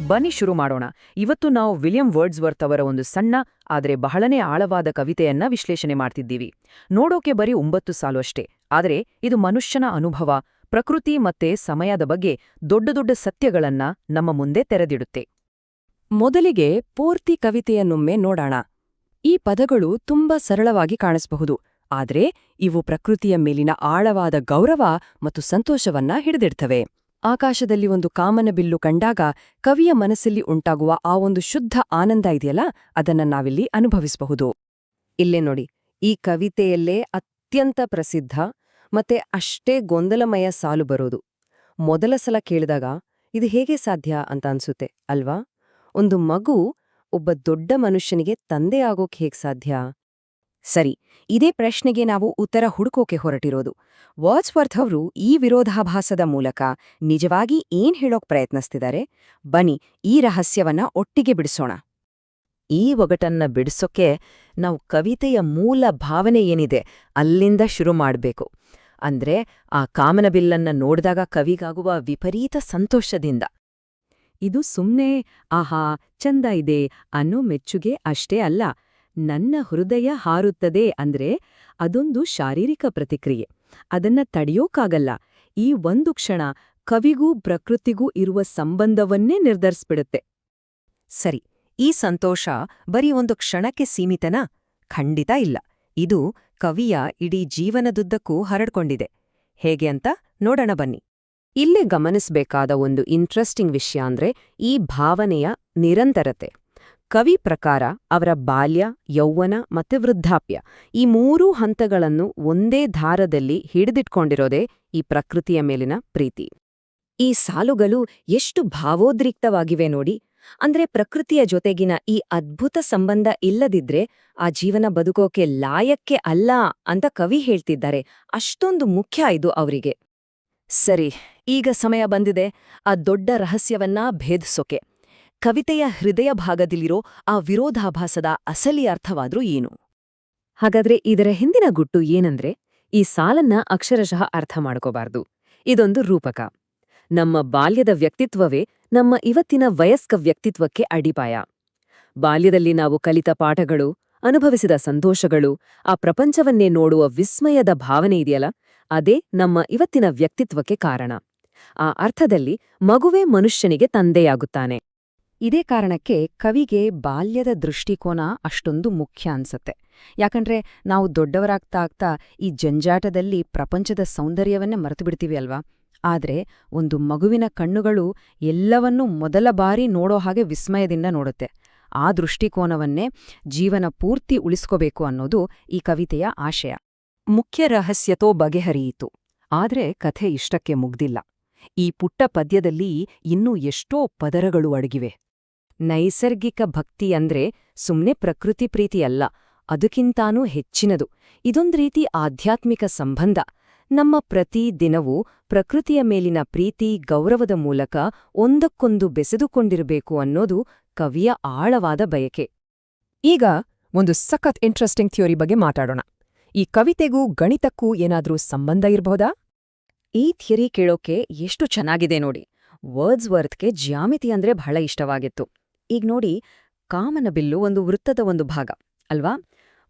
ಬನ್ನಿ ಶುರು ಮಾಡೋಣ. ಇವತ್ತು ನಾವು ವಿಲಿಯಂ ವರ್ಡ್ಸ್ವರ್ತ್ ಅವರ ಒಂದು ಸಣ್ಣ, ಆದರೆ ಬಹಳನೇ ಆಳವಾದ ಕವಿತೆಯನ್ನ ವಿಶ್ಲೇಷಣೆ ಮಾಡ್ತಿದ್ದೀವಿ. ನೋಡೋಕೆ ಬರೀ ಒಂಬತ್ತು ಸಾಲು ಅಷ್ಟೇ, ಆದರೆ ಇದು ಮನುಷ್ಯನ ಅನುಭವ, ಪ್ರಕೃತಿ ಮತ್ತೆ ಸಮಯದ ಬಗ್ಗೆ ದೊಡ್ಡ ದೊಡ್ಡ ಸತ್ಯಗಳನ್ನ ನಮ್ಮ ಮುಂದೆ ತೆರೆದಿಡುತ್ತೆ. ಮೊದಲಿಗೆ ಪೂರ್ತಿ ಕವಿತೆಯನ್ನೊಮ್ಮೆ ನೋಡೋಣ. ಈ ಪದಗಳು ತುಂಬಾ ಸರಳವಾಗಿ ಕಾಣಿಸಬಹುದು, ಆದರೆ ಇವು ಪ್ರಕೃತಿಯ ಮೇಲಿನ ಆಳವಾದ ಗೌರವ ಮತ್ತು ಸಂತೋಷವನ್ನ ಹಿಡಿದಿಡ್ತವೆ. ಆಕಾಶದಲ್ಲಿ ಒಂದು ಕಾಮನಬಿಲ್ಲು ಕಂಡಾಗ ಕವಿಯ ಮನಸ್ಸಲ್ಲಿ ಉಂಟಾಗುವ ಆ ಒಂದು ಶುದ್ಧ ಆನಂದ ಇದೆಯಲ್ಲ, ಅದನ್ನ ನಾವಿಲ್ಲಿ ಅನುಭವಿಸಬಹುದು. ಇಲ್ಲೇ ನೋಡಿ, ಈ ಕವಿತೆಯಲ್ಲೇ ಅತ್ಯಂತ ಪ್ರಸಿದ್ಧ ಮತ್ತೆ ಅಷ್ಟೇ ಗೊಂದಲಮಯ ಸಾಲು ಬರೋದು. ಮೊದಲ ಸಲ ಕೇಳಿದಾಗ, ಇದು ಹೇಗೆ ಸಾಧ್ಯ ಅಂತ ಅನ್ಸುತ್ತೆ ಅಲ್ವಾ? ಒಂದು ಮಗು ಒಬ್ಬ ದೊಡ್ಡ ಮನುಷ್ಯನಿಗೆ ತಂದೆ ಆಗೋಕ್ ಹೇಗ್ ಸಾಧ್ಯ? ಸರಿ, ಇದೇ ಪ್ರಶ್ನೆಗೆ ನಾವು ಉತ್ತರ ಹುಡುಕೋಕೆ ಹೊರಟಿರೋದು. ವಾಟ್ಸ್ವರ್ತ್ ಅವರು ಈ ವಿರೋಧಾಭಾಸದ ಮೂಲಕ ನಿಜವಾಗಿ ಏನ್ ಹೇಳೋಕ್ ಪ್ರಯತ್ನಿಸ್ತಿದ್ದಾರೆ ಬನ್ನಿ, ಈ ರಹಸ್ಯವನ್ನ ಒಟ್ಟಿಗೆ ಬಿಡಿಸೋಣ. ಈ ಒಗಟನ್ನ ಬಿಡಿಸೋಕೆ ನಾವು ಕವಿತೆಯ ಮೂಲ ಭಾವನೆ ಏನಿದೆ ಅಲ್ಲಿಂದ ಶುರು ಮಾಡಬೇಕು. ಅಂದ್ರೆ ಆ ಕಾಮನಬಿಲ್ಲನ್ನ ನೋಡಿದಾಗ ಕವಿಗಾಗುವ ವಿಪರೀತ ಸಂತೋಷದಿಂದ. ಇದು ಸುಮ್ನೆ, ಆಹಾ, ಚಂದ ಇದೆ ಅನ್ನೋ ಮೆಚ್ಚುಗೆ ಅಷ್ಟೇ ಅಲ್ಲ. ನನ್ನ ಹೃದಯ ಹಾರುತ್ತದೆ ಅಂದ್ರೆ ಅದೊಂದು ಶಾರೀರಿಕ ಪ್ರತಿಕ್ರಿಯೆ. ಅದನ್ನ ತಡೆಯೋಕ್ಕಾಗಲ್ಲ ಈ ಒಂದು ಕ್ಷಣ ಕವಿಗೂ ಪ್ರಕೃತಿಗೂ ಇರುವ ಸಂಬಂಧವನ್ನೇ ನಿರ್ಧರಿಸ್ಬಿಡುತ್ತೆ. ಸರಿ, ಈ ಸಂತೋಷ ಬರೀ ಒಂದು ಕ್ಷಣಕ್ಕೆ ಸೀಮಿತನಾ? ಖಂಡಿತ ಇಲ್ಲ. ಇದು ಕವಿಯ ಇಡೀ ಜೀವನದುದ್ದಕ್ಕೂ ಹರಡ್ಕೊಂಡಿದೆ. ಹೇಗೆ ಅಂತ ನೋಡೋಣ ಬನ್ನಿ. ಇಲ್ಲೇ ಗಮನಿಸಬೇಕಾದ ಒಂದು ಇಂಟ್ರೆಸ್ಟಿಂಗ್ ವಿಷಯ ಅಂದ್ರೆ ಈ ಭಾವನೆಯ ನಿರಂತರತೆ. ಕವಿ ಪ್ರಕಾರ ಅವರ ಬಾಲ್ಯ, ಯೌವನ ಮತ್ತು ವೃದ್ಧಾಪ್ಯ ಈ ಮೂರೂ ಹಂತಗಳನ್ನು ಒಂದೇ ಧಾರದಲ್ಲಿ ಹಿಡಿದಿಟ್ಕೊಂಡಿರೋದೇ ಈ ಪ್ರಕೃತಿಯ ಮೇಲಿನ ಪ್ರೀತಿ. ಈ ಸಾಲುಗಳು ಎಷ್ಟು ಭಾವೋದ್ರಿಕ್ತವಾಗಿವೆ ನೋಡಿ. ಅಂದ್ರೆ ಪ್ರಕೃತಿಯ ಜೊತೆಗಿನ ಈ ಅದ್ಭುತ ಸಂಬಂಧ ಇಲ್ಲದಿದ್ರೆ ಆ ಜೀವನ ಬದುಕೋಕೆ ಲಾಯಕ್ಕೆ ಅಲ್ಲ ಅಂತ ಕವಿ ಹೇಳ್ತಿದ್ದಾರೆ. ಅಷ್ಟೊಂದು ಮುಖ್ಯ ಇದು ಅವರಿಗೆ. ಸರಿ, ಈಗ ಸಮಯ ಬಂದಿದೆ. ಆ ದೊಡ್ಡ ರಹಸ್ಯವನ್ನ ಭೇದಿಸೋಕೆ. ಕವಿತೆಯ ಹೃದಯ ಭಾಗದಲ್ಲಿರೋ ಆ ವಿರೋಧಾಭಾಸದ ಅಸಲಿ ಅರ್ಥವಾದ್ರೂ ಏನು? ಹಾಗಾದ್ರೆ ಇದರ ಹಿಂದಿನ ಗುಟ್ಟು ಏನಂದ್ರೆ, ಈ ಸಾಲನ್ನ ಅಕ್ಷರಶಃ ಅರ್ಥ ಮಾಡ್ಕೋಬಾರ್ದು. ಇದೊಂದು ರೂಪಕ. ನಮ್ಮ ಬಾಲ್ಯದ ವ್ಯಕ್ತಿತ್ವವೇ ನಮ್ಮ ಇವತ್ತಿನ ವಯಸ್ಕ ವ್ಯಕ್ತಿತ್ವಕ್ಕೆ ಅಡಿಪಾಯ. ಬಾಲ್ಯದಲ್ಲಿ ನಾವು ಕಲಿತ ಪಾಠಗಳು, ಅನುಭವಿಸಿದ ಸಂತೋಷಗಳು, ಆ ಪ್ರಪಂಚವನ್ನೇ ನೋಡುವ ವಿಸ್ಮಯದ ಭಾವನೆ ಇದೆಯಲ್ಲ, ಅದೇ ನಮ್ಮ ಇವತ್ತಿನ ವ್ಯಕ್ತಿತ್ವಕ್ಕೆ ಕಾರಣ. ಆ ಅರ್ಥದಲ್ಲಿ ಮಗುವೇ ಮನುಷ್ಯನಿಗೆ ತಂದೆಯಾಗುತ್ತಾನೆ. ಇದೇ ಕಾರಣಕ್ಕೆ ಕವಿಗೆ ಬಾಲ್ಯದ ದೃಷ್ಟಿಕೋನ ಅಷ್ಟೊಂದು ಮುಖ್ಯ ಅನ್ಸತ್ತೆ. ಯಾಕಂದ್ರೆ ನಾವು ದೊಡ್ಡವರಾಗ್ತಾ ಆಗ್ತಾ ಈ ಜಂಜಾಟದಲ್ಲಿ ಪ್ರಪಂಚದ ಸೌಂದರ್ಯವನ್ನೇ ಮರೆತುಬಿಡ್ತೀವಿ ಅಲ್ವಾ? ಆದ್ರೆ ಒಂದು ಮಗುವಿನ ಕಣ್ಣುಗಳು ಎಲ್ಲವನ್ನೂ ಮೊದಲ ಬಾರಿ ನೋಡೋ ಹಾಗೆ ವಿಸ್ಮಯದಿಂದ ನೋಡುತ್ತೆ. ಆ ದೃಷ್ಟಿಕೋನವನ್ನೇ ಜೀವನ ಪೂರ್ತಿ ಉಳಿಸ್ಕೋಬೇಕು ಅನ್ನೋದು ಈ ಕವಿತೆಯ ಆಶಯ. ಮುಖ್ಯ ರಹಸ್ಯತೋ ಬಗೆಹರಿಯಿತು. ಆದ್ರೆ ಕಥೆ ಇಷ್ಟಕ್ಕೆ ಮುಗ್ದಿಲ್ಲ. ಈ ಪುಟ್ಟ ಪದ್ಯದಲ್ಲಿ ಇನ್ನೂ ಎಷ್ಟೋ ಪದರಗಳು ಅಡಗಿವೆ. ನೈಸರ್ಗಿಕ ಭಕ್ತಿ ಅಂದ್ರೆ ಸುಮ್ನೆ ಪ್ರಕೃತಿ ಪ್ರೀತಿಯಲ್ಲ ಅದಕ್ಕಿಂತಾನೂ ಹೆಚ್ಚಿನದು. ಇದೊಂದು ರೀತಿ ಆಧ್ಯಾತ್ಮಿಕ ಸಂಬಂಧ. ನಮ್ಮ ಪ್ರತಿ ದಿನವೂ ಪ್ರಕೃತಿಯ ಮೇಲಿನ ಪ್ರೀತಿ, ಗೌರವದ ಮೂಲಕ ಒಂದಕ್ಕೊಂದು ಬೆಸೆದುಕೊಂಡಿರಬೇಕು ಅನ್ನೋದು ಕವಿಯ ಆಳವಾದ ಬಯಕೆ. ಈಗ ಒಂದು ಸಖತ್ ಇಂಟ್ರೆಸ್ಟಿಂಗ್ ಥಿಯೋರಿ ಬಗ್ಗೆ ಮಾತಾಡೋಣ. ಈ ಕವಿತೆಗೂ ಗಣಿತಕ್ಕೂ ಏನಾದ್ರೂ ಸಂಬಂಧ ಇರಬಹುದಾ? ಈ ಥಿಯರಿ ಕೇಳೋಕೆ ಎಷ್ಟು ಚೆನ್ನಾಗಿದೆ ನೋಡಿ. ವರ್ಡ್ಸ್ ವರ್ತ್ಗೆ ಜ್ಯಾಮಿತಿ ಅಂದ್ರೆ ಬಹಳ ಇಷ್ಟವಾಗಿತ್ತು. ಈಗ ನೋಡಿ, ಕಾಮನ ಬಿಲ್ಲು ಒಂದು ವೃತ್ತದ ಒಂದು ಭಾಗ, ಅಲ್ವಾ?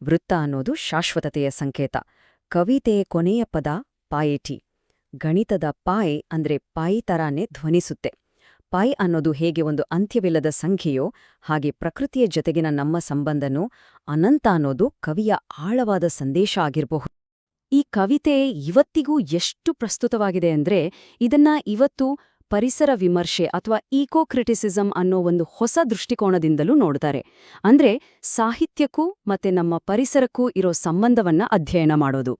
ವೃತ್ತ ಅನ್ನೋದು ಶಾಶ್ವತತೆಯ ಸಂಕೇತ. ಕವಿತೆಯ ಕೊನೆಯ ಪದ ಪಾಯಿಟಿ. ಗಣಿತದ ಪಾಯ್ ಅಂದ್ರೆ ಪಾಯಿ ತರಾನೇ ಧ್ವನಿಸುತ್ತೆ. ಪಾಯ್ ಅನ್ನೋದು ಹೇಗೆ ಒಂದು ಅಂತ್ಯವಿಲ್ಲದ ಸಂಖ್ಯೆಯೋ, ಹಾಗೆ ಪ್ರಕೃತಿಯ ಜೊತೆಗಿನ ನಮ್ಮ ಸಂಬಂಧನು ಅನಂತ ಅನ್ನೋದು ಕವಿಯ ಆಳವಾದ ಸಂದೇಶ ಆಗಿರಬಹುದು. ಈ ಕವಿತೆ ಇವತ್ತಿಗೂ ಎಷ್ಟು ಪ್ರಸ್ತುತವಾಗಿದೆ ಅಂದ್ರೆ, ಇದನ್ನ ಇವತ್ತು ಪರಿಸರ ವಿಮರ್ಶೆ ಅಥವಾ ಈಕೋ ಕ್ರಿಟಿಸಿಸಂ ಅನ್ನೋ ಒಂದು ಹೊಸ ದೃಷ್ಟಿಕೋನದಿಂದಲೂ ನೋಡ್ತಾರೆ. ಅಂದ್ರೆ ಸಾಹಿತ್ಯಕ್ಕೂ ಮತ್ತೆ ನಮ್ಮ ಪರಿಸರಕ್ಕೂ ಇರೋ ಸಂಬಂಧವನ್ನ ಅಧ್ಯಯನ ಮಾಡೋದು.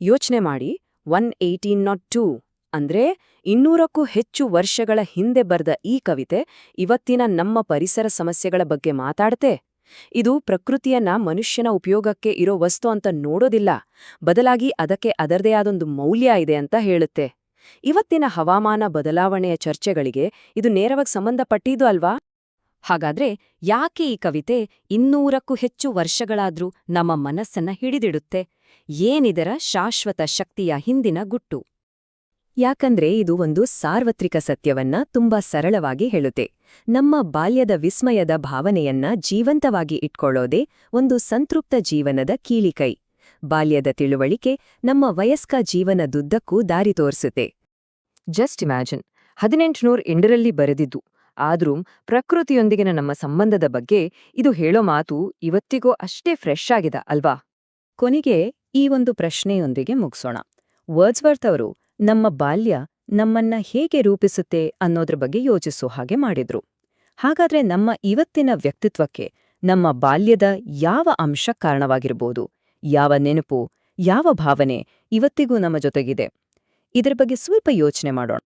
ಯೋಚನೆ ಮಾಡಿ, ಒನ್ ಏಯ್ಟೀನ್ ನಾಟ್ ಟೂ ಅಂದ್ರೆ ಇನ್ನೂರಕ್ಕೂ ಹೆಚ್ಚು ವರ್ಷಗಳ ಹಿಂದೆ ಬರೆದ ಈ ಕವಿತೆ ಇವತ್ತಿನ ನಮ್ಮ ಪರಿಸರ ಸಮಸ್ಯೆಗಳ ಬಗ್ಗೆ ಮಾತಾಡ್ತೆ. ಇದು ಪ್ರಕೃತಿಯನ್ನ ಮನುಷ್ಯನ ಉಪಯೋಗಕ್ಕೆ ಇರೋ ವಸ್ತು ಅಂತ ನೋಡೋದಿಲ್ಲ. ಬದಲಾಗಿ ಅದಕ್ಕೆ ಅದರದೇ ಆದೊಂದು ಮೌಲ್ಯ ಇದೆ ಅಂತ ಹೇಳುತ್ತೆ. ಇವತ್ತಿನ ಹವಾಮಾನ ಬದಲಾವಣೆಯ ಚರ್ಚೆಗಳಿಗೆ ಇದು ನೇರವಾಗಿ ಸಂಬಂಧಪಟ್ಟಿದ್ದು ಅಲ್ವಾ? ಹಾಗಾದ್ರೆ ಯಾಕೆ ಈ ಕವಿತೆ ಇನ್ನೂರಕ್ಕೂ ಹೆಚ್ಚು ವರ್ಷಗಳಾದ್ರೂ ನಮ್ಮ ಮನಸ್ಸನ್ನ ಹಿಡಿದಿಡುತ್ತೆ? ಏನಿದರ ಶಾಶ್ವತ ಶಕ್ತಿಯ ಹಿಂದಿನ ಗುಟ್ಟು? ಯಾಕಂದ್ರೆ ಇದು ಒಂದು ಸಾರ್ವತ್ರಿಕ ಸತ್ಯವನ್ನ ತುಂಬಾ ಸರಳವಾಗಿ ಹೇಳುತ್ತೆ. ನಮ್ಮ ಬಾಲ್ಯದ ವಿಸ್ಮಯದ ಭಾವನೆಯನ್ನ ಜೀವಂತವಾಗಿ ಇಟ್ಕೊಳ್ಳೋದೇ ಒಂದು ಸಂತೃಪ್ತ ಜೀವನದ ಕೀಲಿಕೈ. ಬಾಲ್ಯದ ತಿಳುವಳಿಕೆ ನಮ್ಮ ವಯಸ್ಕ ಜೀವನದುದ್ದಕ್ಕೂ ದಾರಿ ತೋರಿಸುತ್ತೆ. ಜಸ್ಟ್ ಇಮ್ಯಾಜಿನ್ ಹದಿನೆಂಟುನೂರ ಎಂಟರಲ್ಲಿ ಬರೆದಿದ್ದು ಆದ್ರೂ ಪ್ರಕೃತಿಯೊಂದಿಗಿನ ನಮ್ಮ ಸಂಬಂಧದ ಬಗ್ಗೆ ಇದು ಹೇಳೋ ಮಾತು ಇವತ್ತಿಗೂ ಅಷ್ಟೇ ಫ್ರೆಶ್ ಆಗಿದೆ ಅಲ್ವಾ? ಕೊನೆಗೆ ಈ ಒಂದು ಪ್ರಶ್ನೆಯೊಂದಿಗೆ ಮುಗಿಸೋಣ. ವರ್ಡ್ಸ್ವರ್ತ್ ಅವರು ನಮ್ಮ ಬಾಲ್ಯ ನಮ್ಮನ್ನ ಹೇಗೆ ರೂಪಿಸುತ್ತೆ ಅನ್ನೋದ್ರ ಬಗ್ಗೆ ಯೋಚಿಸೋ ಹಾಗೆ ಮಾಡಿದ್ರು. ಹಾಗಾದ್ರೆ ನಮ್ಮ ಇವತ್ತಿನ ವ್ಯಕ್ತಿತ್ವಕ್ಕೆ ನಮ್ಮ ಬಾಲ್ಯದ ಯಾವ ಅಂಶ ಕಾರಣವಾಗಿರ್ಬೋದು? ಯಾವ ನೆನಪು ಯಾವ ಭಾವನೆ ಇವತ್ತಿಗೂ ನಮ್ಮ ಜೊತೆಗಿದೆ. ಇದರ ಬಗ್ಗೆ ಸ್ವಲ್ಪ ಯೋಚನೆ ಮಾಡೋಣ.